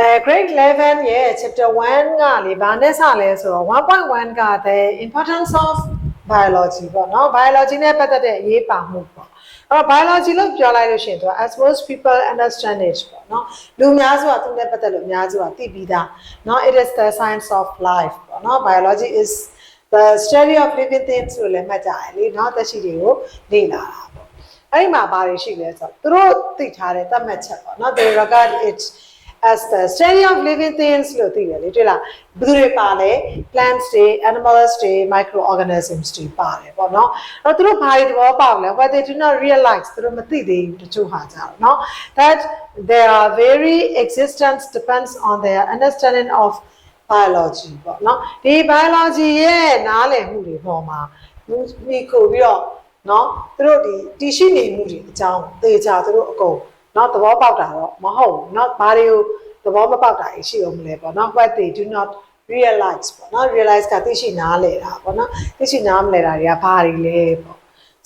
အဲ grade 11ရဲ့ chapter 1ကလေဘာနဲ့စလဲဆိုတော့1.1က the importance of biology ပေါ့နော် biology နဲ့ပတ်သက်တဲ့အရေးပါမှုပေါ့အဲ့တော့ biology လို့ပြောလိုက်လို့ရှိရင်သူက as most people understand it ပေါ့နော်လူအများစုကသူနဲ့ပတ်သက်လို့အများစုကသိပြီးသားเนาะ it is the science of life ပေါ့နော် biology is the study of living things လို့လည်းမှတ်ကြရလေเนาะသက်ရှိတွေကိုလေ့လာတာပေါ့အဲ့ဒီမှာဘာတွေရှိလဲဆိုတော့သူတို့သိထားတဲ့သတ်မှတ်ချက်ပေါ့နော် they regard it as the study of living things လို့သိတယ်လေတွေ့လားဘယ်သူတွေပါလဲ plants တွေ animals တွေ microorganisms တွေပါတယ်ပေါ့နော်အဲ့တော့သူတို့ဘာတွေသဘောပေါက်လဲ what they do not realize သူတို့မသိသေးဘူးတချို့ဟာကြတော့နော် that their very existence depends on their understanding of biology ပေါ့နော်ဒီ biology ရဲ့နားလည်မှုတွေပေါ်မှာမိခိုပြီးတော့နော်သူတို့ဒီတည်ရှိနေမှုတွေအကြောင်းသေချာသူတို့အကုန် နော်သဘောပေါက်တာတော့မဟုတ်ဘူးနော်ဘာတွေကိုသဘောမပေါက်တာရှိအောင်မလဲပေါ့နော် what they do not realize ပေါ့နော် realize ကသိရှိနားလဲတာပေါ့နော်သိရှိနားမလဲတာတွေကဘာတွေလဲပေါ့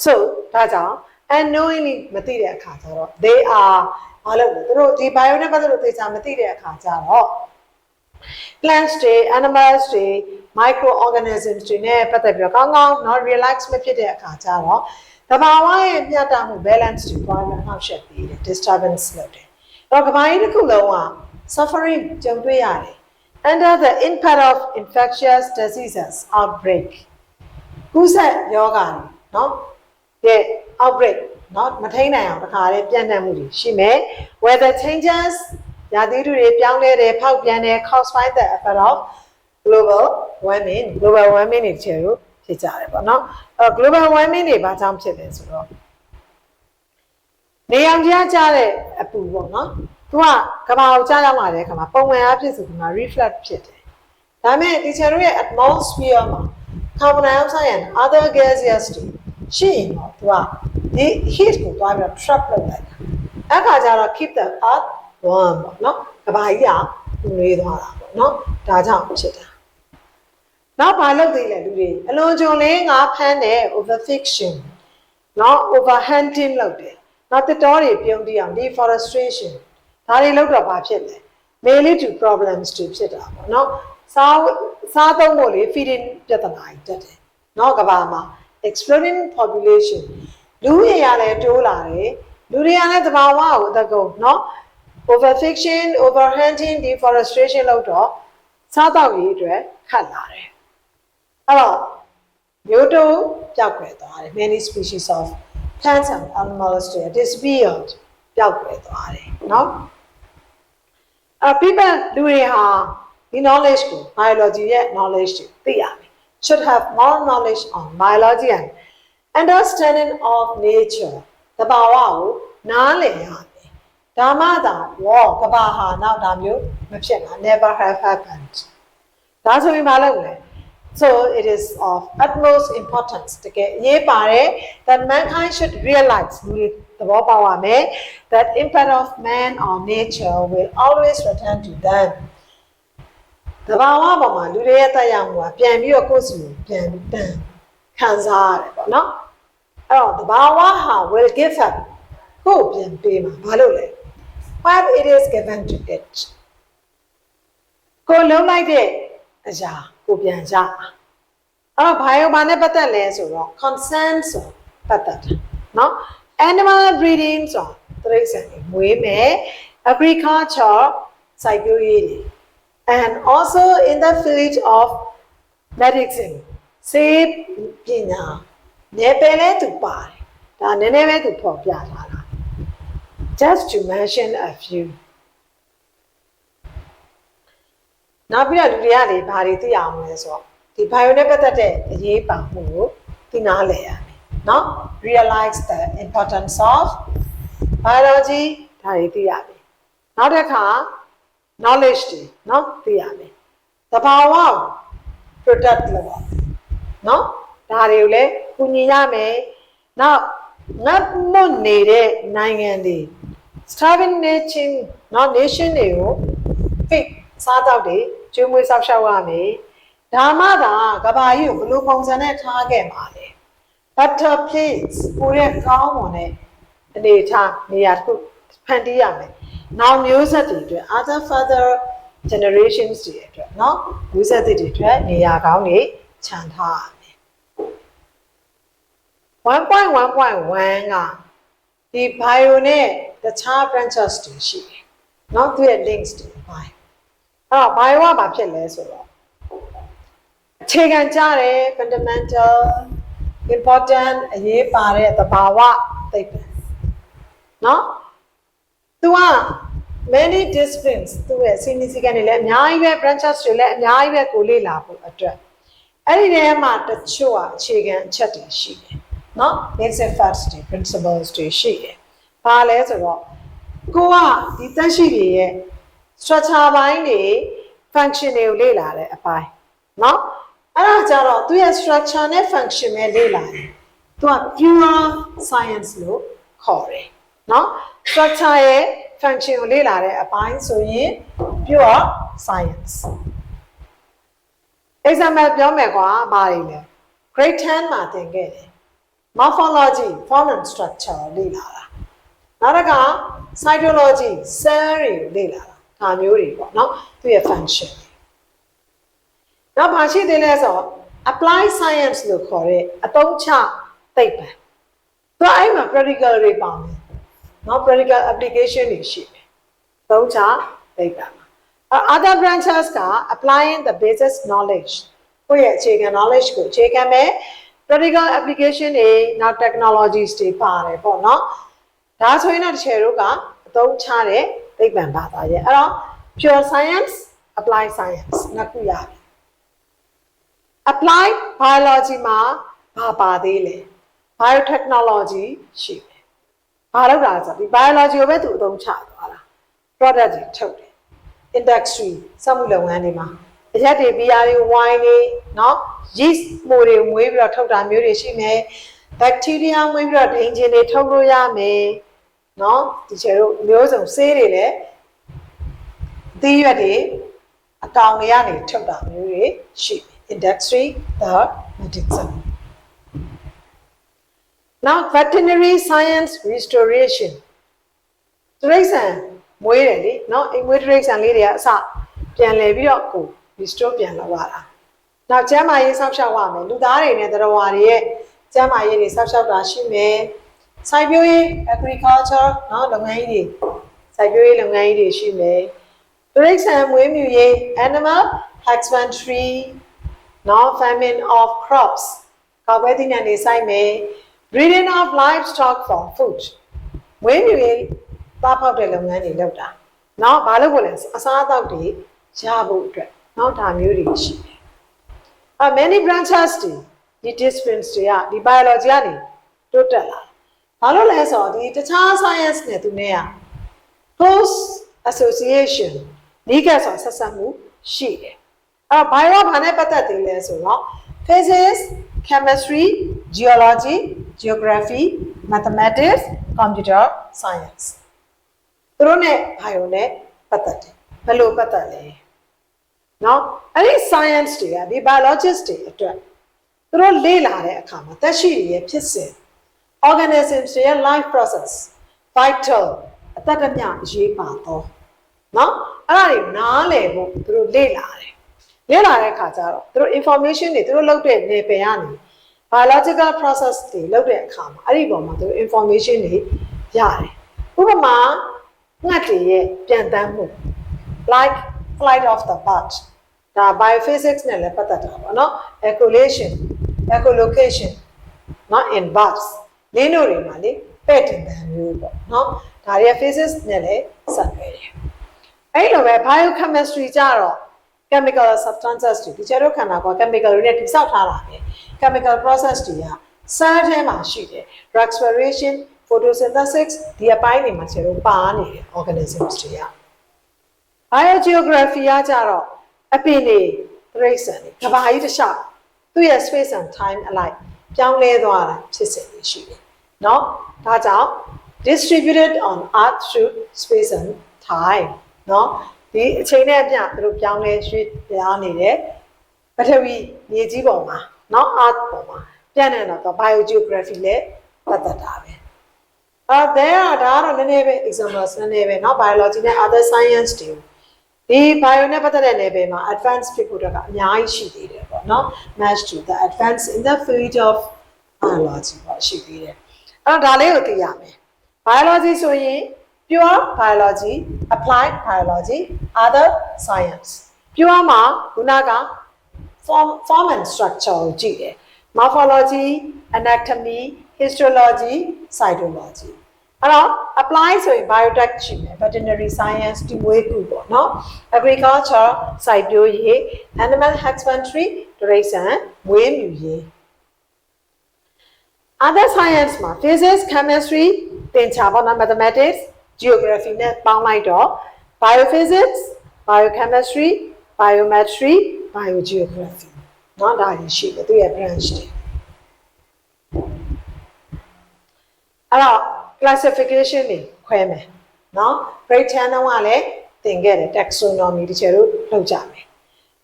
so ဒါကြောင့် unknowingly မသိတဲ့အခါကျတော့ they are ဘာလို့လဲသူတို့ဒီ bio နဲ့ပတ်သက်လို့သိချာမသိတဲ့အခါကျတော့ plants တွေ animals တွေ microorganisms တွေနဲ့ပတ်သက်ပြီးတော့ကောင်းကောင်း not relax မဖြစ်တဲ့အခါကျတော့ တဘာဝရဲ့မျှတမှု balance တွေပွားများနှောက်ယှက်ပြီးတယ် disturbance လုပ်တယ်အဲ့တော့ကဘာကြီးတစ်ခုလုံးက suffering ကြုံတွေ့ရတယ် under the impact of infectious diseases outbreak ကူးစက်ရောဂါတွေเนาะရဲ့ outbreak เนาะမထိန်နိုင်အောင်တခါလေးပြန့်နှံ့မှုတွေရှိမယ် weather changes ရာသီဥတုတွေပြောင်းလဲတယ်ဖောက်ပြန်တယ် cause by the effect of global warming global warming တွေချေလို့ ဖြစ်ကြတယ်ပေါ့နော်အဲ global warming တွေဘာကြောင့်ဖြစ်လဲဆိုတော့နေအောင်ကြားကြတဲ့အပူပေါ့နော်သူကကဘာကိုကြားရောက်လာတဲ့အခါမှာပုံမှန်အားဖြင့်ဆိုဒီမှာ reflect ဖြစ်တယ်ဒါမဲ့ဒီချေတို့ရဲ့ atmosphere မှာ carbon dioxide and other gases တွေရှိရင်တော့သူကဒီ heat ကိုတွားပြီးတော့ trap လုပ်လိုက်တာအခါကျတော့ keep the earth warm ပေါ့နော်ကဘာကြီးကပူနေသွားတာပေါ့နော်ဒါကြောင့်ဖြစ်တာ နောက်ဘာလုပ်သေးလဲလူတွေအလွန်ကြုံလေးငါဖမ်းတဲ့ overfiction နော် overhunting လုပ်တယ်နောက်တစ်တော်တွေပြုံးတီးအောင် deforestation ဒါတွေလုပ်တော့ဘာဖြစ်လဲ mainly to problems တွေဖြစ်တာပေါ့နော်စားစားသုံးဖို့လေ feeding ပြဿနာကြီးတက်တယ်နော်ကဘာမှာ exploding population လူရရလည်းတိုးလာတယ်လူတွေကလည်းတဘာဝကိုအသက်ကုန်နော် overfiction overhunting deforestation လို့တော့စားတော့ရေးအတွက်ခတ်လာတယ် However, you too, အဲ့တော့မျိုးတုံးပျောက်ကွယ်သွားတယ် many species of plants and animals they disappeared No. Uh, people do uh, the knowledge ကို biology ရဲ့ knowledge ကိုသိရမယ် should have more knowledge on biology and understanding of nature. တဘာဝကိုနားလည်ရမယ်ဒါမှသာဝေါကဘာဟာနောက်တာမျိုးမဖြစ်တာ never have happened. ဒါဆိုရင်မလုပ်လဲ so it is of utmost importance တကယ်အရေးပါတယ် that mankind should realize လူတွေသဘောပေါက်ရမယ် that impact of man on nature will always return to them တဘာဝပေါ်မှာလူတွေရဲ့တက်ရောက်မှုကပြန်ပြီးတော့ကိုယ့်စီကိုပြန်ပြီးတန်ခံစားရတယ်ပေါ့နော်အဲ့တော့တဘာဝဟာ will give up ကိုယ့်ပြန်ပေးမှာဘာလို့လဲ what it is given to it ကိုလုံးလိုက်တဲ့အရာ ကိုပြန်ရမှာအဲ့တော့ဘာရောဘာနဲ့ပတ်သက်လဲဆိုတော့ consent ဆိုပတ်သက်တာเนาะ animal breeding ဆိုတရိတ်ဆန်တွေမွေးမယ် agriculture စိုက်ပျိုးရေးတွေ and also in the field of medicine စေပညာနေပယ်လဲသူပါတယ်ဒါနည်းနည်းပဲသူဖော်ပြထားတာ just to mention a few နောက်ပြီးတော့လူတွေကလေဘာတွေသိအောင်လဲဆိုတော့ဒီ bio နဲ့ပတ်သက်တဲ့အရေးပါမှုကိုသိနာလည်ရမယ်เนาะ realize the importance of biology ဒါတွေသိရမယ်နောက်တစ်ခါ knowledge တွေเนาะသိရမယ်သဘာဝကို protect လုပ်ရမယ်เนาะဒါတွေကိုလည်းကူညီရမယ်နောက်ငတ်မွတ်နေတဲ့နိုင်ငံတွေ starving nation เนาะ nation တွေကို fit စားတော့တွေကျွေးမွေးဆောက်ရှောက်ရမယ်ဒါမှသာကဘာကြီးကိုဘယ်လိုပုံစံနဲ့ထားခဲ့မှာလဲ better place ကိုရဲ့ကောင်းမွန်တဲ့အနေထားနေရာတစ်ခုဖန်တီးရမယ် နောက်မျိုးဆက်တွေအတွက် other further generations တွေအတွက်เนาะမျိုးဆက်တွေအတွက်နေရာကောင်းတွေခြံထားရမယ်1.1.1ကဒီ bio နဲ့တခြား branches တွေရှိတယ်เนาะသူရဲ့ links တွေပါတယ် အဲ့တော့ bio ကဘာဖြစ်လဲဆိုတော့အခြေခံကြတဲ့ fundamental important အရေးပါတဲ့သဘာဝသိပ္ပံเนาะ तू က many disciplines သူ့ရဲ့ significant တွေလည်းအများကြီးပဲ branches တွေလည်းအများကြီးပဲကိုလေ့လာဖို့အတွက်အဲ့ဒီထဲမှာတချို့ကအခြေခံအချက်တွေရှိတယ်เนาะ basic facts တွေ principles တွေရှိတယ်။ဘာလဲဆိုတော့ကိုကဒီသက်ရှိတွေရဲ့ structure ဘိုင်းတွေ function တွေကိုလေ့လာတဲ့အပိုင်းเนาะအဲ့ဒါကြတော့သူ့ရဲ့ structure နဲ့ function ပဲလေ့လာတယ်။ तू က pure science လို့ခေါ်တယ်เนาะ structure ရဲ့ function ကိုလေ့လာတဲ့အပိုင်းဆိုရင် pure science example ပြောမယ်ကွာဘာတွေလဲ grade 10မှာသင်ခဲ့တယ် morphology form and structure ကိုလေ့လာတာနောက်တစ်ခါ cytology cell တွေကိုလေ့လာတာ ာ ဒါမျိုးတွေပေါ့နော်သူရဲ့ function တွေနောက်ဘာရှိသေးလဲဆိုတော့ apply science လို့ခေါ်တဲ့အသုံးချသိပ္ပံသူအဲ့မှာ practical တွေပါမယ်နော် practical application တွေရှိတယ်သုံးချသိပ္ပံမှာ other branches က applying the basic knowledge ကိုယ့်ရဲ့အခြေခံ knowledge ကိုအခြေခံမဲ့ practical application တွေနောက် technologies တွေပါတယ်ပေါ့နော်ဒါဆိုရင်တော့တစ်ချေတို့ကအသုံးချတဲ့ သိပ္ပံဘာသာရဲ့အဲ့တော့ pure science apply science နှစ်ခုရပြီ apply biology မှာဘာပါသေးလဲ biotechnology ရှိတယ်ဘာလို့လဲဆိုတော့ဒီ biology ကိုပဲသူအသုံးချသွားတာ product တွေထုတ်တယ် industry စက်မှုလုပ်ငန်းတွေမှာအရက်တွေ beer တွေ wine တွေเนาะ yeast မိုတွေမွေးပြီးတော့ထုတ်တာမျိုးတွေရှိမယ် bacteria မွေးပြီးတော့ဒိန်ဂျင်တွေထုတ်လို့ရမယ် နော်ဒီချေတို့မျိုးစုံဆေးတွေလည်းသီးရွက်တွေအကောင်တွေကနေထုတ်တာမျိုးတွေရှိတယ် industry the medicine now veterinary science restoration တရိတ်ဆန်မွေးတယ်လေနော်အိမ်မွေးတရိတ်ဆန်လေးတွေကအစပြန်လဲပြီးတော့ကို restore ပြန်လုပ်ရတာနောက်ကျမ်းမာရေးဆောက်ရှောက်ရမယ်လူသားတွေနဲ့သတ္တဝါတွေရဲ့ကျမ်းမာရေးတွေဆောက်ရှောက်တာရှိမယ် စိုက်ပျိုးရေး agriculture เนาะလုပ်ငန်းကြီးတွေစိုက်ပျိုးရေးလုပ်ငန်းကြီးတွေရှိမယ်တရိတ်ဆန်မွေးမြူရေး animal husbandry เนาะ famine of crops ကောက်ပဲသီးနှံတွေစိုက်မယ် breeding of livestock for food မွေးမြူရေးသားဖောက်တဲ့လုပ်ငန်းတွေလုပ်တာเนาะဘာလို့ပို့လဲအစားအသောက်တွေရဖို့အတွက်เนาะဒါမျိုးတွေရှိတယ်အ many branches တွေဒီ disciplines တွေကဒီ biology ကနေတိုးတက်လာ ဘာလို့လဲဆိုတော့ဒီတခြား science နဲ့သူနဲ့อ่ะ close association နီးကပ်စွာဆက်ဆံမှုရှိတယ်အဲ့တော့ bio ဘာနဲ့ပတ်သက်တယ်လဲဆိုတော့ physics chemistry geology geography mathematics computer science သူတို့နဲ့ bio နဲ့ပတ်သက်တယ်ဘယ်လိုပတ်သက်လဲနော်အဲ့ဒီ science တွေကဒီ biologist တွေအတွက်သူတို့လေ့လာတဲ့အခါမှာသက်ရှိရဲ့ဖြစ်စဉ် organisms တွေရဲ့ life process vital အတ္တမြအရေးပါတော့เนาะအဲ့ဒါတွေနားလည်ဖို့သူတို့လေ့လာတယ်လေ့လာတဲ့အခါကျတော့သူတို့ information တွေသူတို့လုပ်တဲ့နယ်ပယ်ကနေ biological process တွေလုပ်တဲ့အခါမှာအဲ့ဒီပုံမှာသူတို့ information တွေရတယ်ဥပမာငှက်တွေရဲ့ပြန်တမ်းမှု like flight of the bird ဒါ biophysics နဲ့လည်းပတ်သက်တာပေါ့နော် echolation echolocation နော် in birds လင်းတို့တွေမှာလေပဲ့တင်တန်မျိုးပေါ့နော်ဒါတွေက physics နဲ့လည်းဆက်နွယ်တယ်အဲ့လိုပဲ biochemistry ကြတော့ chemical substances တွေဒီကျတော့ခန္ဓာက chemical တွေနဲ့တိစောက်ထားတာပဲ chemical process တွေက cell ထဲမှာရှိတယ် respiration photosynthesis ဒီအပိုင်းတွေမှာကျတော့ပါနေတယ် organisms တွေက biogeography ကကြတော့အပင်တွေပြိဿန်တွေကဘာကြီးတစ်လျှောက်သူ့ရဲ့ space and time အလိုက်ပြောင်းလဲသွားတာဖြစ်စဉ်တွေရှိတယ် เนาะဒါကြောင့် distributed on earth through space and time เนาะဒီအချိန်နဲ့အမျှသူတို့ပြောင်းလဲရွှေ့ပြောင်းနေတယ်ပထဝီမြေကြီးပေါ်မှာเนาะ earth ပေါ်မှာပြန့်နေတော့ biogeography လည်းပတ်သက်တာပဲ အဲ there ဒါကတော့နည်းနည်းပဲ examples နည်းနည်းပဲเนาะ biology နဲ့ other science တွေဒီ bio နဲ့ပတ်သက်တဲ့ level မှာ advanced ဖြစ်ဖို့တော့အများကြီးရှိသေးတယ်ပေါ့เนาะ match to the advance in the field of biology ပေါ့ရှိသေးတယ် အဲ့တော့ဒါလေးကိုသိရမယ် biology ဆိုရင် pure biology applied biology other science pure မှာခုနက form form and structure ကိုကြည့်တယ် morphology anatomy histology cytology အဲ့တော့ apply ဆိုရင် biotech ရှိမယ် veterinary science ဒီမွေးခုပေါ့နော် agriculture စိုက်ပျိုးရေး animal husbandry ဒရိစံမွေးမြူရေး other science မှာ physics chemistry သင်ချာပေါ့နော် mathematics geography နဲ့ပေါင်းလိုက်တော့ biophysics biochemistry biometry biogeography. နော်ဒါတွေရှိတယ်သူရဲ့ branch တွေအဲ့တော့ classification တွေခွဲမယ်နော် grade 10တော့ကလည်းသင်ခဲ့တယ် taxonomy တချို့တို့လုပ်ကြမယ်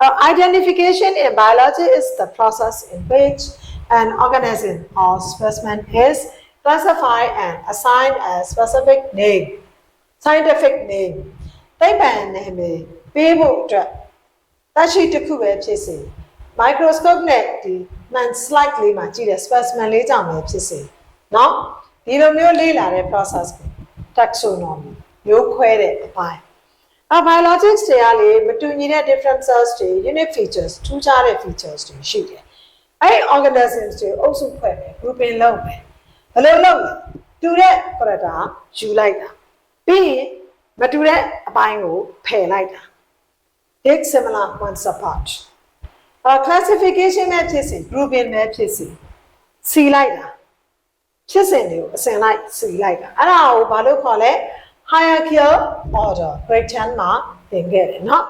Uh, identification in biology is the process in which an organism or specimen is classified and assigned a specific name scientific name သိပ္ပံနာမည်ပေးဖို့အတွက်တရှိတစ်ခုပဲဖြစ်စေ microscope နဲ့ဒီမှန် slide လေးမှာကြည့်တဲ့ specimen လေးကြောင့်ပဲဖြစ်စေเนาะဒီလိုမျိုးလေ့လာတဲ့ process ကို taxonomy မျိုးခွဲတဲ့အပိုင်းအ biologics တွေကလေမတူညီတဲ့ differences တွေ unique features ထူးခြားတဲ့ features တွေရှိတယ် အဲ့ဒီ organisms တွေအုပ်စုဖွဲ့မယ် grouping လုပ်မယ်ဘယ်လိုလုပ်လဲတူတဲ့ character ယူလိုက်တာပြီးရင်မတူတဲ့အပိုင်းကိုဖယ်လိုက်တာ take similar ones apart အ classification နဲ့ဖြစ်စီ grouping နဲ့ဖြစ်စီစီလိုက်တာဖြစ်စဉ်တွေကိုအစဉ်လိုက်စီလိုက်တာအဲ့ဒါကိုဘာလို့ခေါ်လဲ hierarchical order grade 10မှာသင်ခဲ့တယ်เนาะ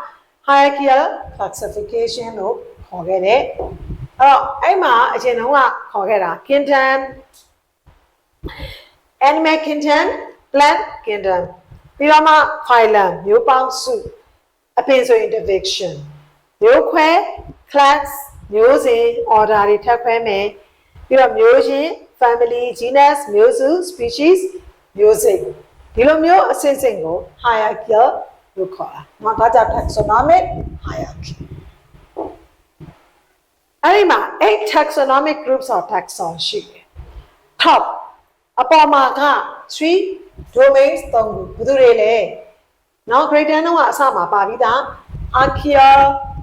hierarchical classification လို့ခေါ်ခဲ့တယ် အဲ့တော့အဲ့မှာအရင်တုန်းကခေါ်ခဲ့တာ kingdom animal kingdom plant kingdom ပြီးတော့မှ phylum မျိုးပေါင်းစုအပင်ဆိုရင် division မျိုးခွဲ class မျိုးစဉ် order တွေထပ်ခွဲမယ်ပြီးတော့မျိုးရှင် family genus မျိုးစု species မျိုးစိတ်ဒီလိုမျိုးအစဉ်စဉ်ကို hierarchical လို့ခေါ်တာ။နော်ဒါကြောင့် taxonomic hierarchy အဲ့ဒီမှာ8 taxonomic groups of taxon ရှိတယ်။ top အပေါ်မှာက3 domains 3ခုဘယ်သူတွေလဲ။နော် grade 10တော့ကအစမှာပါပြီးသား archaea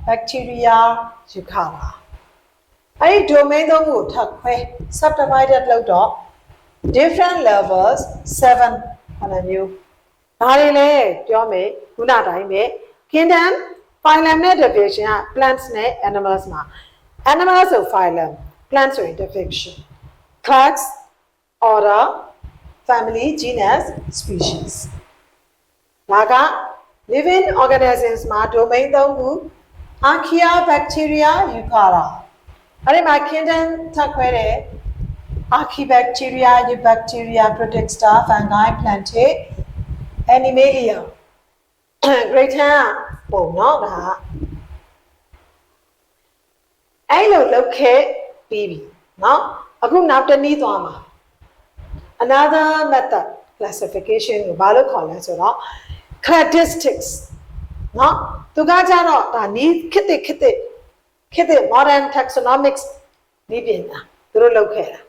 bacteria eukarya အဲ့ဒီ domain သုံးခုကိုထပ်ခွဲ subdivided လုပ်တော့ different levels 7ခဏမျိုးဒါတွေလည်းပြောမယ်ခုနတိုင်းပဲ kingdom phylum နဲ့ division က plants နဲ့ animals မှာ animals ဆို phylum plants ဆိုရင် division class order family genus species ဒါက living organisms မှာ domain သုံးခု archaea bacteria eukarya အဲ့ဒီမှာ kingdom ထပ်ခွဲတယ် Archibacteria, Eubacteria, Protista, Fungi, Plantae, Animalia. Great 10ပုံเนาะဒါ အဲ့လိုလုပ်ခဲ့ပြီးပြီနော်အခုနောက်တစ်နည်းသွားမှာ another method classification ကိုဘာလို့ခေါ်လဲဆိုတော့ cladistics နော်သူကကြတော့ဒါနီးခစ်တဲ့ခစ်တဲ့ခစ်တဲ့ modern taxonomics ဒီပြင်တာသူတို့လုပ်ခဲ့တာ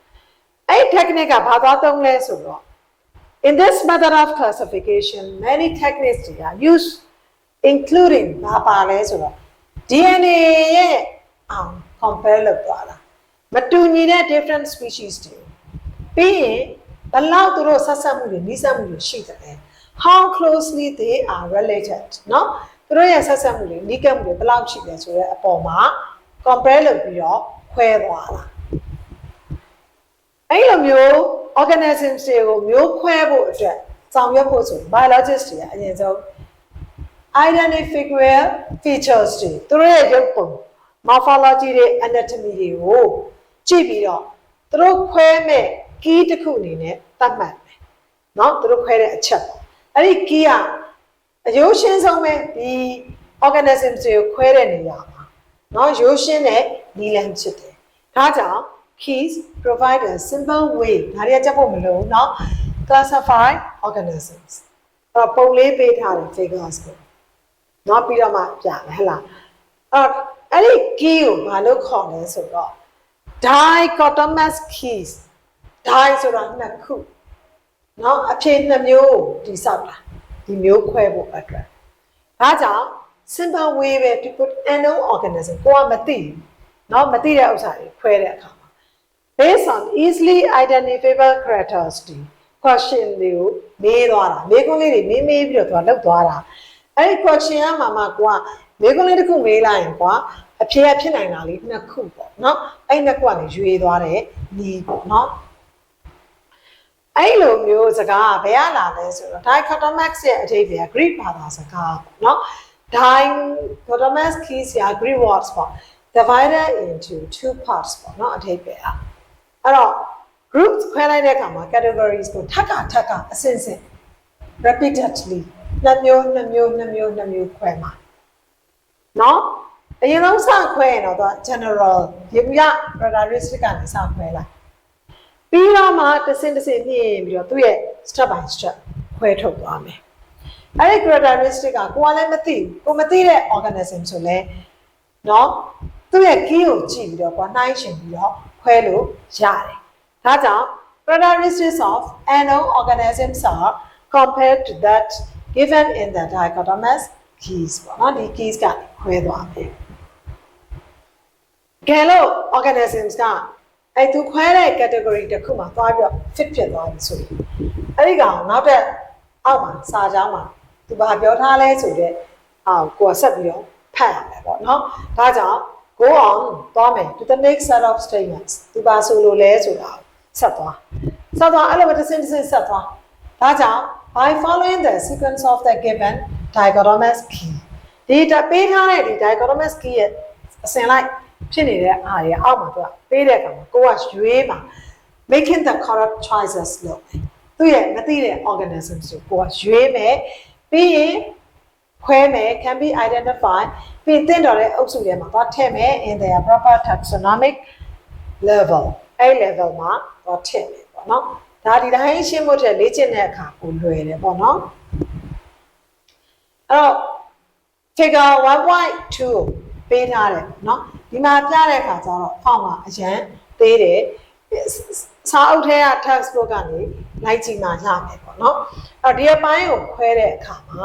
အဲ့ technique ကဘာသွားသုံးလဲဆိုတော့ in this method of classification many techniques are used including ဘာပါလဲဆိုတော့ DNA ရဲ့အောင် compare လုပ်သွားတာမတူညီတဲ့ different species တွေပြီးရင်ဘယ်လောက်သူတို့ဆက်ဆက်မှုတွေနှိစက်မှုတွေရှိတယ်လဲ how closely they are related เนาะသူတို့ရဲ့ဆက်ဆက်မှုတွေနှိကပ်မှုတွေဘယ်လောက်ရှိတယ်ဆိုတဲ့အပေါ်မှာ compare လုပ်ပြီးတော့ခွဲသွားတာအဲ့လိုမျိုး organisms တွေကိုမျိုးခွဲဖို့အတွက်ဆောင်ရွက်ဖို့ဆို biologist တွေကအရင်ဆုံး identifiable features တွေသူတို့ရဲ့ရုပ်ပုံ morphology တွေ anatomy တွေကိုကြည့်ပြီးတော့သူတို့ခွဲမဲ့ key တစ်ခုအနေနဲ့သတ်မှတ်မယ်เนาะသူတို့ခွဲတဲ့အချက်ပေါ့အဲ့ဒီ key ကအရိုးရှင်းဆုံးပဲဒီ organisms တွေကိုခွဲတဲ့နေရာမှာเนาะရိုးရှင်းတဲ့နီလန်ဖြစ်တယ်ဒါကြောင့် keys provide a simple way ဒါတွေကချက်ဖို့မလို့เนาะ classified organisms အဲ့တော့ပုံလေးပေးထားတယ် figures ကိုနောက်ပြီးတော့မှပြမယ်ဟဲ့လားအဲ့တော့ အဲ့ဒီ key ကိုဘာလို့ခေါ်လဲဆိုတော့ dichotomous keys di ဆိုတာနှစ်ခုเนาะအဖြစ်နှစ်မျိုးတိဆောက်တာဒီမျိုးခွဲဖို့အတွက်ဒါကြောင့် simple way ပဲ to put unknown organism ကိုကမသိဘူးเนาะမသိတဲ့ဥစ္စာတွေခွဲတဲ့အခါမှာ based on easily identifiable characteristic question တွေကိုမေးသွားတာမေးခွန်းလေးတွေမေးမေးပြီးတော့သူကလောက်သွားတာအဲ့ဒီ question ကမှမှကိုကမေးခွန်းလေးတစ်ခုမေးလိုက်ရင်ကွာ အဖြေဖြစ်နိုင်တာလေးနှစ်ခုပေါ့เนาะအဲ့နှစ်ခုကနေရွေသွားတယ်ညီပေါ့เนาะအဲ့လိုမျိုးစကားကဘယ်ကလာလဲဆိုတော့ dichotomous ရဲ့အဓိပ္ပာယ် Greek ဘာသာစကားပေါ့เนาะ dichotomous keys ရာ Greek words ပေါ့ divided into two parts ပေါ့เนาะအဓိပ္ပာယ်อ่ะအဲ့တော့ groups ခွဲလိုက်တဲ့အခါမှာ categories ကိုထပ်ကထပ်ကအစဉ်စဉ် repeatedly နှစ်မျိုးနှစ်မျိုးနှစ်မျိုးနှစ်မျိုးခွဲမှာเนาะ အရင်ဆုံးစခွဲရင်တော့သူက general ဒီပြ characteristic ကနေစခွဲလိုက်ပြီးတော့မှတစ်စင်တစ်စင်မြင်ပြီးတော့သူ့ရဲ့ step by step ခွဲထုတ်သွားမယ်အဲ့ဒီ characteristic ကကိုကလည်းမသိဘူးကိုမသိတဲ့ organism ဆိုလဲเนาะသူ့ရဲ့ key ကိုကြည့်ပြီးတော့ကိုနှိုင်းရှင်ပြီးတော့ခွဲလို့ရတယ်ဒါကြောင့် characteristics of unknown organisms are compared to that given in the dichotomous keys ပေါ့နော်ဒီ keys ကခွဲသွားမယ် ကဲလို့ organisms ကအဲ့သူခွဲတဲ့ category တစ်ခုမှာသွားပြီးတော့ fit ဖြစ်သွားပြီဆိုရင်အဲ့ဒီကောင်နောက်တဲ့အောက်မှာစာကြောင်းမှာသူဘာပြောထားလဲဆိုတော့အောက်ကိုဆက်ပြီးတော့ဖတ်ရမယ်ပေါ့နော်ဒါကြောင့် go on သွားမယ် to the next set of statements သူဘာဆိုလို့လဲဆိုတာဆက်သွားဆက်သွားအဲ့လိုပဲတစ်စင်းတစ်စင်းဆက်သွားဒါကြောင့် by following the sequence of the given dichotomous key ဒီတပေးထားတဲ့ဒီ dichotomous key ရဲ့အစဉ်လိုက် ဖြစ်နေတဲ့အားတွေအောက်မှာသူကပေးတဲ့အခါမှာကိုကရွေးမှာ making the correct choices လို့သူ့ရဲ့မသိတဲ့ organism ဆိုကိုကရွေးမယ်ပြီးရင်ခွဲမယ် can be identified ပြီးသင်တော်တဲ့အုပ်စုထဲမှာသွားထည့်မယ် in their proper taxonomic level အဲ့ level မှာသွားထည့်မယ်ပေါ့နော်ဒါဒီတိုင်းရှင်းဖို့ထက်လေ့ကျင့်တဲ့အခါကိုလွယ်တယ်ပေါ့နော်အဲ့တော့ figure 1.2ပေးထားတယ်เนาะ ဒီမှာပြတဲ့အခါကျတော့ဖောက်မှာအရန်သေးတယ်စာအုပ်ထဲက textbook ကနေလိုက်ကြည့်မှရမယ်ပေါ့နော်အဲ့တော့ဒီအပိုင်းကိုခွဲတဲ့အခါမှာ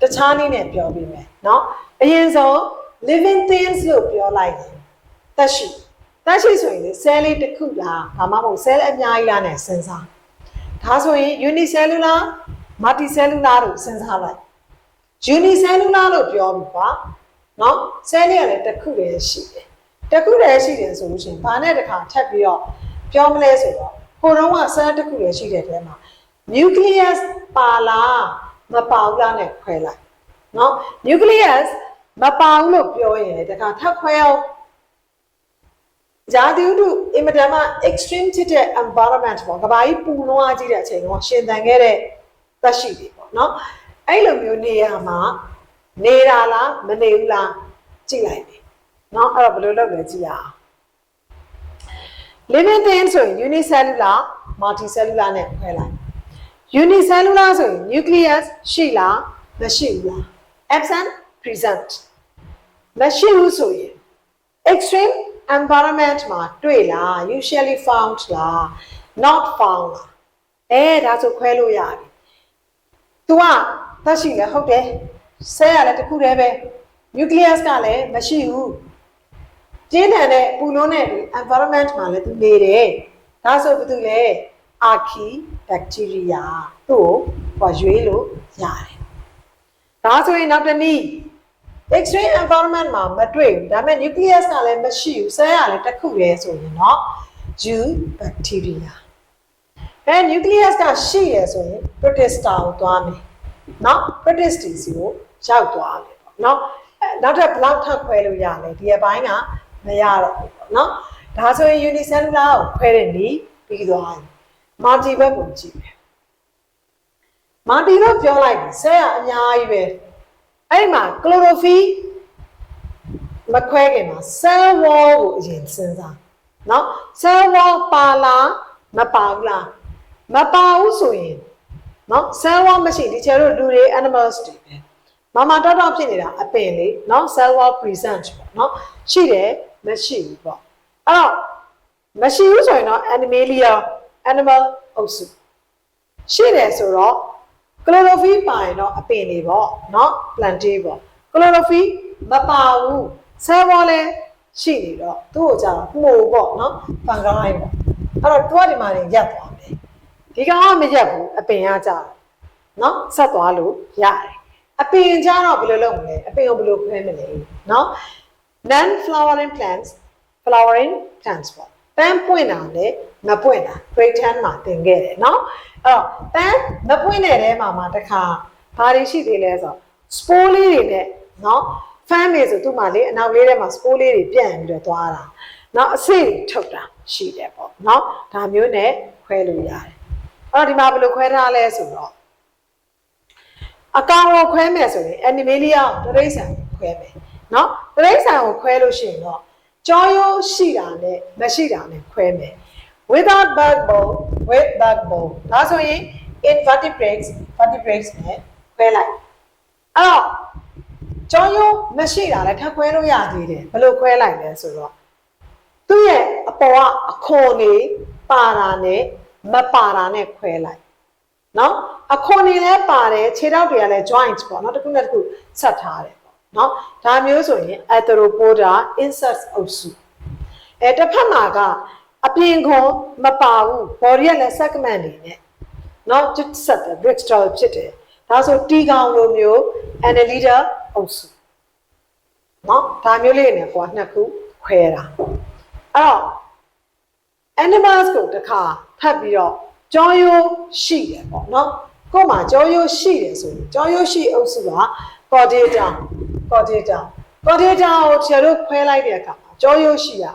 တခြားနည်းနဲ့ပြောပြမယ်နော်အရင်ဆုံး living things လို့ပြောလိုက်ရင်တက်ရှိတက်ရှိဆိုရင်ဆဲလေးတစ်ခုလားဒါမှမဟုတ်ဆဲလေးအများကြီးလားနဲ့စဉ်းစားဒါဆိုရင် unicellular multicellular လို့စဉ်းစားလိုက် unicellular လို့ပြောပြီကွာ နော်ဆဲလေးကလည်းတစ်ခုတည်းရှိတယ်တစ်ခုတည်းရှိတယ်ဆိုလို့ရှိရင်ဘာနဲ့တစ်ခါထပ်ပြီးတော့ပြောမလဲဆိုတော့ဟိုတုန်းကဆဲတစ်ခုတည်းရှိတဲ့တဲမှာ nucleus ပါလားမပါဘူးလားနဲ့ခွဲလိုက်နော် nucleus မပါဘူးလို့ပြောရင်လည်းတစ်ခါထပ်ခွဲအောင်ဇာတိဥတုအင်မတန်မှ extreme ဖြစ်တဲ့ environment ပေါ့ကဘာကြီးပူလွှားကြည့်တဲ့အချိန်ကရှင်သန်ခဲ့တဲ့သက်ရှိတွေပေါ့နော်အဲ့လိုမျိုးနေရာမှာ နေတာလားမနေဘူးလားကြည့်လိုက်တယ်နော်အဲ့တော့ဘယ်လိုလုပ်လဲကြည့်ရအောင် living thing ဆိုရင် unicellular multicellular နဲ့ခွဲလိုက် unicellular ဆိုရင် nucleus ရှိလားမရှိဘူးလား absent present မရှိဘူးဆိုရင် extreme environment မှာတွေ့လား usually found လား not found လားအဲဒါဆိုခွဲလို့ရတယ် तू อ่ะသက်ရှိလဲဟုတ်တယ် ဆဲရလဲတစ်ခုတည်းပဲ။ nucleus ကလည်းမရှိဘူး။ကျင်းထန်တဲ့ပူလုံးတဲ့ environment မှာလည်း तू နေတယ်။ဒါဆိုဘာတူလဲ archae bacteria သူ့ကိုဟောရွေးလို့ရတယ်။ဒါဆိုရင်နောက်တစ်နည်း extreme environment မှာမတွေ့ဘူးဒါပေမဲ့ nucleus ကလည်းမရှိဘူး cell ကလည်းတစ်ခုတည်းဆိုရင်เนาะ u bacteria အဲ nucleus ကရှိရဆိုရင် protista ကိုသွားမယ်เนาะ protista စီကို ရောက်သွားတယ်ပေါ့နော်နောက်ထပ်ဘလောက်ထပ်ခွဲလို့ရလဲဒီအပိုင်းကမရတော့ဘူးပေါ့နော်ဒါဆိုရင် unicellular ကိုခွဲတဲ့နည်းပြီးသွားတယ် multi ဘက်ကိုကြည့်မယ် multi လို့ပြောလိုက်ဆဲကအများကြီးပဲအဲ့မှာ chlorophyll မခွဲခင်မှာ cell wall ကိုအရင်စဉ်းစားနော် cell wall ပါလားမပါဘူးလားမပါဘူးဆိုရင်နော် cell wall မရှိဒီကျဲတို့လူတွေ animals တွေပဲ မမတော်တော်ဖြစ်နေတာအပင်လေနော် cell wall present ပေါ့နော်ရှိတယ်မရှိဘူးပေါ့အဲ့တော့မရှိဘူးဆိုရင်တော့ animalia animal အုပ်စုရှိတယ်ဆိုတော့ chlorophyll ပါရင်တော့အပင်တွေပေါ့နော် plant တွေပေါ့ chlorophyll မပါဘူး cell wall လည်းရှိနေတော့သူ့ကိုကြာမှိုပေါ့နော် fungi ပေါ့အဲ့တော့သူကဒီမှာနေရက်သွားမယ်ဒီကောင်ကမရက်ဘူးအပင်ကကြာနော်ဆက်သွားလို့ရတယ် အပင်ကြတော့ဘယ်လိုလုပ်မလဲအပင်ကိုဘယ်လိုခွဲမလဲနော် non flowering plants flowering plants ပေါ့ပန်းပွင့်တာနဲ့မပွင့်တာ grade 10မှာသင်ခဲ့တယ်เนาะအဲ့တော့ပန်းမပွင့်တဲ့ထဲမှာမှတစ်ခါဘာတွေရှိသေးလဲဆိုတော့ spore လေးတွေနဲ့เนาะ fan မေဆိုသူ့မှာလေအနောက်လေးထဲမှာ spore လေးတွေပြန့်ပြီးတော့သွားတာเนาะအစိတ်ထုတ်တာရှိတယ်ပေါ့เนาะဒါမျိုးနဲ့ခွဲလို့ရတယ်အဲ့တော့ဒီမှာဘယ်လိုခွဲထားလဲဆိုတော့ အကောင်ကိုခွဲမယ်ဆိုရင် animalia တရိษံခွဲမယ်เนาะတရိษံကိုခွဲလို့ရှိရင်တော့ကြောရိုးရှိတာနဲ့မရှိတာနဲ့ခွဲမယ် without backbone with backbone ဒါဆိုရင် invertebrates vertebrates နဲ့ခွဲလိုက်အဲ့တော့ကြောရိုးမရှိတာလည်းထပ်ခွဲလို့ရသေးတယ်ဘယ်လိုခွဲလိုက်လဲဆိုတော့သူ့ရဲ့အပေါ်ကအခွန်နေပါတာနဲ့မပါတာနဲ့ခွဲလိုက် နော်အခွန်နေလည်းပါတယ်ခြေထောက်တွေကလည်း joint ပေါ့နော်တစ်ခုနဲ့တစ်ခုဆက်ထားတယ်ပေါ့နော်ဒါမျိုးဆိုရင် arthropoda insects အုပ်စုအဲတစ်ဖက်မှာကအပြင်ခွန်မပါဘူး body ကလည်း segment နေနဲ့နော်ကျွတ်ဆက်တယ် brick style ဖြစ်တယ်ဒါဆိုတီကောင်လိုမျိုး annelida အုပ်စုနော်ဒါမျိုးလေးနဲ့ကွာနှစ်ခုခွဲတာအဲ့တော့ animals ကိုတစ်ခါဖတ်ပြီးတော့ ကြောရိုးရှိတယ်ပေါ့နော်ကို့မှာကြောရိုးရှိတယ်ဆိုရင်ကြောရိုးရှိအုပ်စုက chordata chordata chordata ကိုခြေတို့ခွဲလိုက်တဲ့အခါမှာကြောရိုးရှိတာ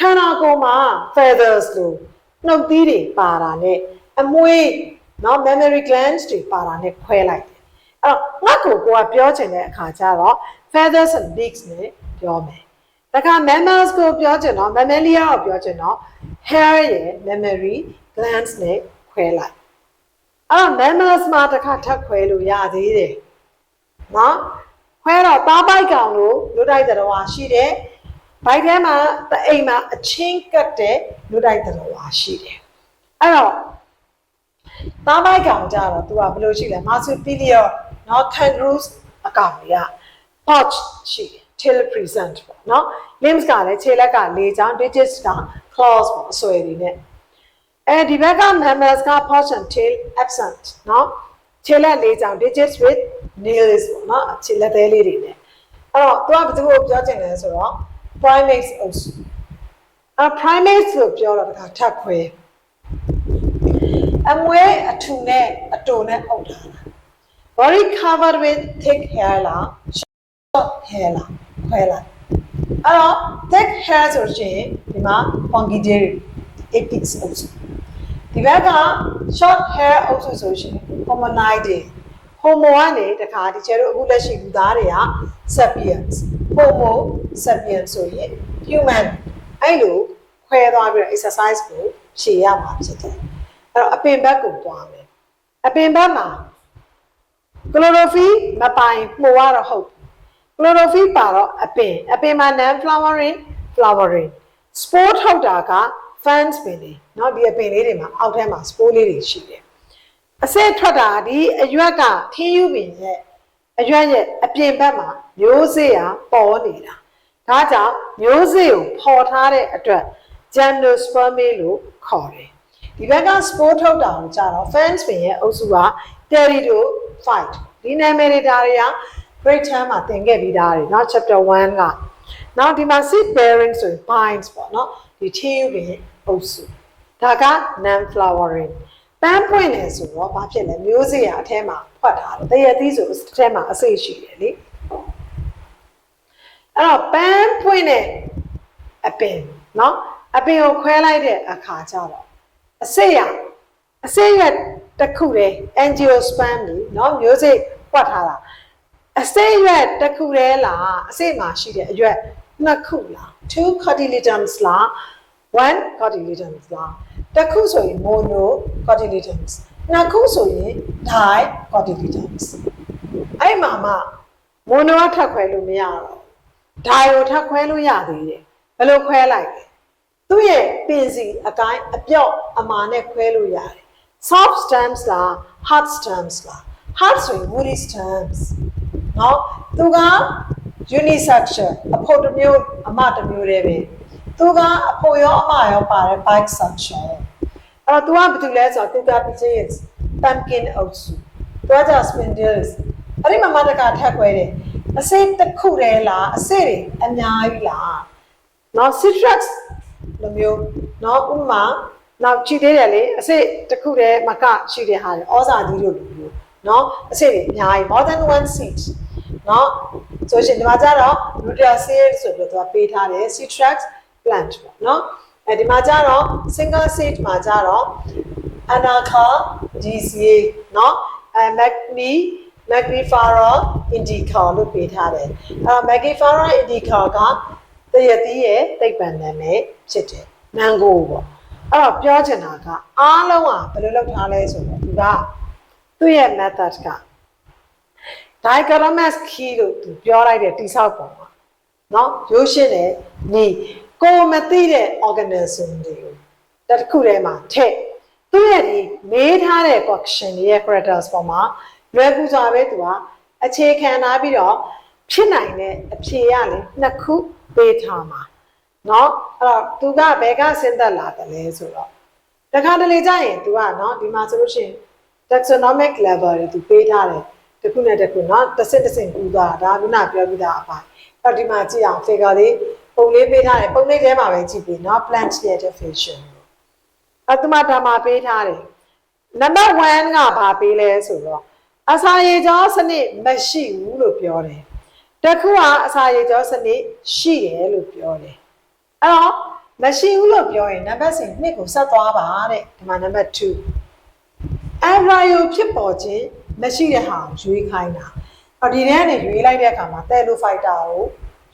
ခန္ဓာကိုယ်မှာ feathers လို့နှုတ်သီးတွေပါတာနဲ့အမွေးနော် mammary glands တွေပါတာနဲ့ခွဲလိုက်တယ်အဲ့တော့ငါ့ကိုကိုကပြောချင်တဲ့အခါကျတော့ feathers and beaks နဲ့ပြောမယ်တခါ mammals ကိုပြောချင်တော့ mammalia ကိုပြောချင်တော့ hair ရဲ့ mammary glands နဲ့ခွဲလိုက်အဲ့တော့ mammals မှာတစ်ခါထပ်ခွဲလို့ရသေးတယ်နော်ခွဲတော့သားပိုက်ကောင်လို့လူတိုက်တော်ဝါရှိတယ်ဘိုက်ထဲမှာတအိမ်မှာအချင်းကတ်တဲ့လူတိုက်တော်ဝါရှိတယ်အဲ့တော့သားပိုက်ကောင်ကြတော့ तू ကဘယ်လိုရှိလဲ marsupial နော် kangaroos အကောင်တွေက pouch ရှိတယ် tail present ပေါ့နော် limbs ကလည်းခြေလက်က၄ချောင်း digits က claws ပေါ့အဆွဲတွေနဲ့ အဲဒီဘက်က mammals က pouch and tail absent နော်ခြေလက်၄ချောင်း digits with nails ပေါ့နော်ခြေလက်သေးလေးတွေနဲ့အဲ့တော့သူကဘယ်သူကိုပြောချင်လဲဆိုတော့ primates အုပ်စုအ primates လို့ပြောတော့တခါထပ်ခွဲအမွေးအထူနဲ့အတူနဲ့အုပ်ထားတာ body covered with thick hair လား short hair လားခွဲလိုက်အဲ့တော့ thick hair ဆိုရင်ဒီမှာ pongidae apex အုပ်စု ဒီဘက်က short hair အုပ်စုဆိုရှင် hominidae homo ကနေတခါဒီကျဲတို့အခုလက်ရှိလူသားတွေက sapiens homo sapiens ဆိုရင် human အဲ့လိုခွဲသွားပြီးတော့ exercise ကိုဖြေရမှာဖြစ်တယ်အဲ့တော့အပင်ဘက်ကိုသွားမယ်အပင်ဘက်မှာ chlorophyll မပိုင်မှုရတော့ဟုတ် chlorophyll ပါတော့အပင်အပင်မှာ non flowering flowering spore ထုတ်တာက fans ပင်တွေเนาะဒီအပင်လေးတွေမှာအောက်ထဲမှာ spore လေးတွေရှိတယ်အစက်ထွက်တာဒီအရွက်ကထင်းယူပင်ရဲ့အရွက်ရဲ့အပြင်ဘက်မှာမျိုးစေ့ဟာပေါ်နေတာဒါကြောင့်မျိုးစေ့ကိုပေါ်ထားတဲ့အတွက် gymnospermy လို့ခေါ်တယ်ဒီဘက်က spore ထုတ်တာကိုကြတော့ fans ပင်ရဲ့အုပ်စုက pteridophyte ဒီနာမည်တွေဒါတွေက grade 10မှာသင်ခဲ့ပြီးသားတွေเนาะ chapter 1ကနောက်ဒီမှာ seed bearing ဆိုရင် vines ပေါ့เนาะဒီထင်းယူပင်ရဲ့ အုပ်စုဒါက non flowering ပန်းပွင့်နေဆိုတော့ဘာဖြစ်လဲမျိုးစေ့ရအထဲမှာဖွက်ထားတယ်တရသီးဆိုအထဲမှာအစိတ်ရှိတယ်လေအဲ့တော့ပန်းပွင့်တဲ့အပင်เนาะအပင်ကိုခွဲလိုက်တဲ့အခါကျတော့အစိတ်ရအစိတ်ရတစ်ခုတည်း angiosperm လို့เนาะမျိုးစေ့ဖွက်ထားတာအစိတ်ရွက်တစ်ခုတည်းလားအစိတ်မှာရှိတဲ့အရွက်နှစ်ခုလား two cotyledons လား one cotyledons လားတစ်ခုဆိုရင် mono cotyledons နှစ်ခုဆိုရင် di cotyledons အဲ့မှာမှ mono ကထပ်ခွဲလို့မရတော့ di ကိုထပ်ခွဲလို့ရသေးတယ်ဘယ်လိုခွဲလိုက်လဲသူ့ရဲ့ပင်စီအကိုင်းအပြော့အမာနဲ့ခွဲလို့ရတယ် soft stems လား hard stems လား hard ဆိုရင် woody stems နော်သူက unisection အဖို့တစ်မျိုးအမတစ်မျိုးတည်းပဲ သူကအဖို့ရောအမရောပါတယ် bisexual အဲ့တော့ तू ကဘာတူလဲဆိုတော့ Cougar pigeons pumpkin oats သူကကြ spindles အဲ့ဒီမှာမတကထက်ခွဲတယ်အစိတ်တစ်ခုတည်းလားအစိတ်တွေအများကြီးလားနော် citrus လိုမျိုးနော်ဥပမာနောက်ကြည့်သေးတယ်လေအစိတ်တစ်ခုတည်းမကရှိတဲ့ဟာလေဩဇာကြီးတို့လိုမျိုးနော်အစိတ်တွေအများကြီး more than one seed နော်ဆိုရှင်ဒီမှာကျတော့ rutaceae ဆိုပြီးတော့ပေးထားတယ် citrus plant ပေါ့နော်အဲဒီမှာကျတော့ single seed မှာကျတော့ anaca dca เนาะအဲ magni magnifera indica လို့ပေးထားတယ်အဲ magnifera indica ကတရသီးရဲ့သိပ္ပံနာမည်ဖြစ်တယ် mango ပေါ့အဲ့တော့ပြောချင်တာကအားလုံးကဘယ်လိုလုပ်ထားလဲဆိုတော့သူကသူ့ရဲ့ method က dichotomous key လို့သူပြောလိုက်တဲ့တိဆောက်ပုံပါเนาะရိုးရှင်းတယ်နေ ကိုယ်မသိတဲ့ organism တွေကိုတစ်ခုထဲမှာထည့်သူ့ရဲ့ဒီမေးထားတဲ့ question တွေရဲ့ characters ပေါ်မှာလွယ်ကူစွာပဲသူကအခြေခံထားပြီးတော့ဖြစ်နိုင်တဲ့အဖြေရလေနှစ်ခုပေးထားမှာเนาะအဲ့တော့သူကဘယ်ကစဉ်းသက်လာတယ်လဲဆိုတော့တခါတလေကြာရင် तू ကเนาะဒီမှာဆိုလို့ရှိရင် taxonomic level တွေ तू ပေးထားတယ်တစ်ခုနဲ့တစ်ခုเนาะတစ်စက်တစ်စင်ကူတာဒါကခုနပြောပြီးသားအပိုင်းအဲ့တော့ဒီမှာကြည့်အောင် figure လေး ပုံလေးပေးထားတယ်ပုံလေးထဲမှာပဲကြည့်ပြီးเนาะ plant ရဲ့ definition အဲ့ဒီမှာဒါမှပေးထားတယ်နံပါတ်1ကဘာပေးလဲဆိုတော့အစာရေကြောစနစ်မရှိဘူးလို့ပြောတယ်တစ်ခုကအစာရေကြောစနစ်ရှိတယ်လို့ပြောတယ်အဲ့တော့မရှိဘူးလို့ပြောရင်နံပါတ်စဉ်2ကိုဆက်သွားပါတဲ့ဒီမှာနံပါတ်2 embryo ဖြစ်ပေါ်ခြင်းမရှိတဲ့ဟာကိုရွေးခိုင်းတာအော်ဒီထဲကနေရွေးလိုက်တဲ့အခါမှာ telophyta ကို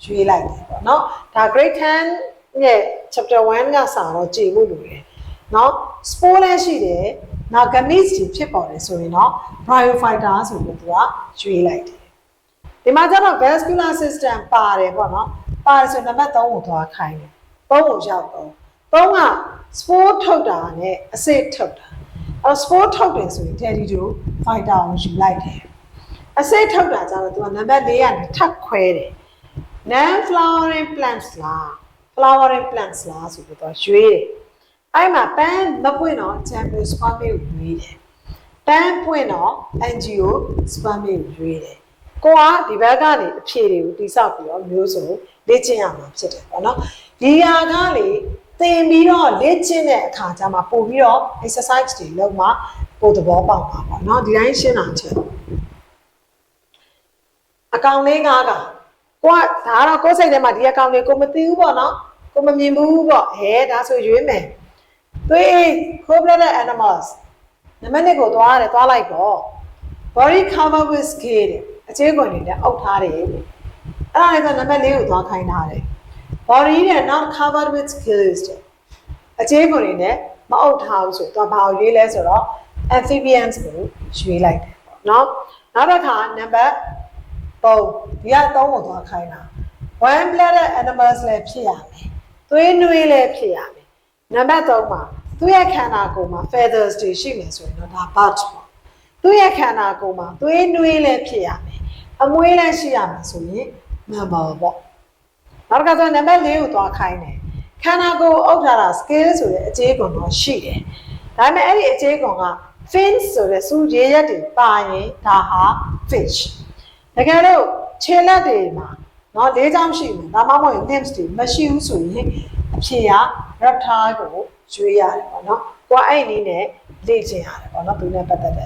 ရွေးလိုက်တယ်ပေါ့နော်ဒါ grade 10ရဲ့ chapter 1ကစာတော့ကြည်ဖို့လိုတယ်နော် spore လည်းရှိတယ်နောက် gametes တွေဖြစ်ပေါ်တယ်ဆိုရင်တော့ bryophyta ဆိုပြီးသူကရွေးလိုက်တယ်ဒီမှာကျတော့ vascular system ပါတယ်ပေါ့နော်ပါတယ်ဆိုရင်နံပါတ်3ကိုသွားခိုင်းတယ်3ကိုရောက်တော့3က spore ထုတ်တာနဲ့အစစ်ထုတ်တာအဲ spore ထုတ်တယ်ဆိုရင် teddy တို့ fighter ကိုယူလိုက်တယ်အစစ်ထုတ်တာကျတော့သူကနံပါတ်4ကနေထပ်ခွဲတယ် non flowering plants လား flowering plants လားဆိုပြီးတော့ရွေးတယ်အဲ့မှာပန်းမပွင့်တော့ gymnosperm ကိုရွေးတယ်ပန်းပွင့်တော့ angiosperm ကိုရွေးတယ်ကိုကဒီဘက်ကနေအဖြေတွေကိုတိစောက်ပြီးတော့မျိုးစုံလေ့ကျင့်ရမှာဖြစ်တယ်ပေါ့နော်ဒီဟာကလေသင်ပြီးတော့လေ့ကျင့်တဲ့အခါကျမှပို့ပြီးတော့ exercise တွေလုပ်မှပို့သဘောပေါက်ပါပေါ့နော်ဒီတိုင်းရှင်းတာချက်အကောင်လေးကားက ကိုကဒါကတော့ကိုယ်စိတ်ထဲမှာဒီအကောင်လေးကိုမသိဘူးပေါ့နော်ကိုမမြင်ဘူးပေါ့ဟဲဒါဆိုရွေးမယ်သွေး cold-blooded animals နံပါတ်1ကိုသွားရတယ်သွားလိုက်ပေါ့ body cover with skin တဲ့အခြေခွန်တွေနဲ့အုပ်ထားတယ်တဲ့အဲ့ဒါလည်းဆိုနံပါတ်4ကိုသွားခိုင်းထားတယ် body နဲ့ not covered with scales တဲ့အခြေခွန်တွေနဲ့မအုပ်ထားဘူးဆိုတော့ဘာကိုရွေးလဲဆိုတော့ amphibians ကိုရွေးလိုက်တယ်ပေါ့နော်နောက်တစ်ခါနံပါတ် 3ဒီက3ကိုသွားခိုင်းတာ one blooded animals လည်းဖြစ်ရမယ်သွေးနွေးလည်းဖြစ်ရမယ်နံပါတ်3မှာသူ့ရဲ့ခန္ဓာကိုယ်မှာ feathers တွေရှိမယ်ဆိုရင်တော့ဒါ bird ပေါ့သူ့ရဲ့ခန္ဓာကိုယ်မှာသွေးနွေးလည်းဖြစ်ရမယ်အမွေးလည်းရှိရမယ်ဆိုရင် mammal ပေါ့နောက်တစ်ခါကျနံပါတ်4ကိုသွားခိုင်းတယ်ခန္ဓာကိုယ်အုပ်ထားတာ scale ဆိုတဲ့အခြေခွန်တော့ရှိတယ်ဒါပေမဲ့အဲ့ဒီအခြေခွန်က fins ဆိုတဲ့စူရေရက်တွေပါရင်ဒါဟာ fish တ ကယ်လို့ခြေလက်တွေမှာနော်လေးချောင်းရှိမယ်ဒါမှမဟုတ် limbs တွေမရှိဘူးဆိုရင်အဖြေက reptile ကိုရွေးရတယ်ပေါ့နော်ကိုကအဲ့ဒီနည်းနဲ့လေ့ကျင့်ရတယ်ပေါ့နော်သူနဲ့ပတ်သက်တဲ့